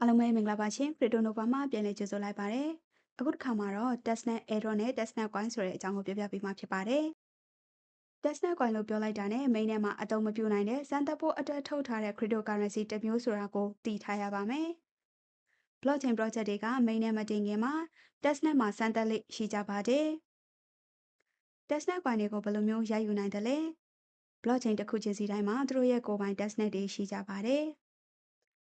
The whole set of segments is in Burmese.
အားလုံးပဲမင်္ဂလာပါရှင် Crypto Nova မှာပြန်လည်ကြိုဆိုလိုက်ပါတယ်။အခုတစ်ခါမှာတော့ Testnet Airdrop နဲ့ Testnet Coin ဆိုတဲ့အကြောင်းကိုပြောပြပေးမှာဖြစ်ပါတယ်။ Testnet Coin လို့ပြောလိုက်တာနဲ့ main ထဲမှာအသုံးမပြုနိုင်တဲ့စမ်းသပ်ဖို့အတွက်ထုတ်ထားတဲ့ cryptocurrency တစ်မျိုးဆိုတာကိုသိထားရပါမယ်။ blockchain project တွေက main ထဲမတင်ခင်မှာ Testnet မှာစမ်းသပ်လေးရှိကြပါတယ်။ Testnet Coin တွေကိုဘယ်လိုမျိုးရယူနိုင်တယ်လဲ။ blockchain တစ်ခုချင်းစီတိုင်းမှာသူတို့ရဲ့ကိုယ်ပိုင် Testnet တွေရှိကြပါတယ်။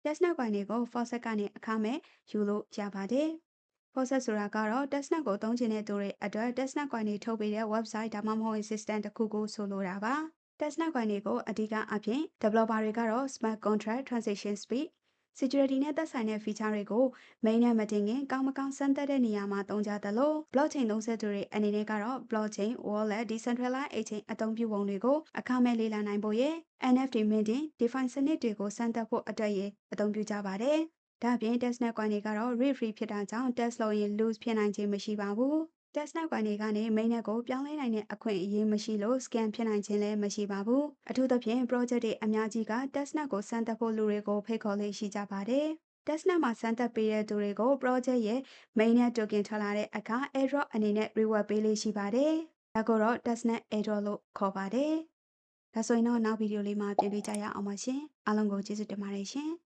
Testnet coin တွေကို Faucet ကနေအခမဲ့ယူလို့ရပါတယ်။ Faucet ဆိုတာကတော့ Testnet ကိုသုံးချင်တဲ့သူတွေအတွက် Testnet coin တွေထုတ်ပေးတဲ့ website ဒါမှမဟုတ် system တစ်ခုကိုဆိုလိုတာပါ။ Testnet coin တွေကို အဓိကအဖြစ် developer တွေကတော့ smart contract transaction speed security နဲ့သက်ဆိုင်တဲ့ feature တွေကို main နဲ့မတင်ခင်ကောင်းမကောင်းစမ်းသပ်တဲ့နေရာမှာသုံးကြသလို blockchain သုံးစွဲသူတွေအနေနဲ့ကတော့ blockchain wallet decentralized exchange အသုံးပြုပုံတွေကိုအခမဲ့လေ့လာနိုင်ဖို့ရယ် NFT minting DeFi စနစ်တွေကိုစမ်းသပ်ဖို့အတွက်ရယ်အသုံးပြုကြပါတယ်။ဒါ့အပြင် Testnet coin တွေကတော့ rate free ဖြစ်တာကြောင့် test လုပ်ရင် lose ဖြစ်နိုင်ခြင်းမရှိပါဘူး။ Testnet coin တွေကနေ mainnet ကိုပြောင်းလဲနိုင်တဲ့အခွင့်အရေးမရှိလို့ scam ဖြစ်နိုင်ခြင်းလည်းမရှိပါဘူး။အထူးသဖြင့် project တွေအများကြီးက Testnet ကိုစမ်းသပ်ဖို့လူတွေကိုဖိတ်ခေါ်လေးရှိကြပါတယ်။ Testnet မှာစမ်းသပ်ပေးတဲ့သူတွေကို project ရဲ့ mainnet token ထွက်လာတဲ့အခါ airdrop အနေနဲ့ reward ပေးလေးရှိပါတယ်။ဒါကိုတော့ Testnet airdrop လို့ခေါ်ပါတယ်။ဒါဆိုရင်တော့နောက်ဗီဒီယိုလေးမှာပြန်တွေ့ကြရအောင်ပါရှင်။အားလုံးကိုကျေးဇူးတင်ပါတယ်ရှင်။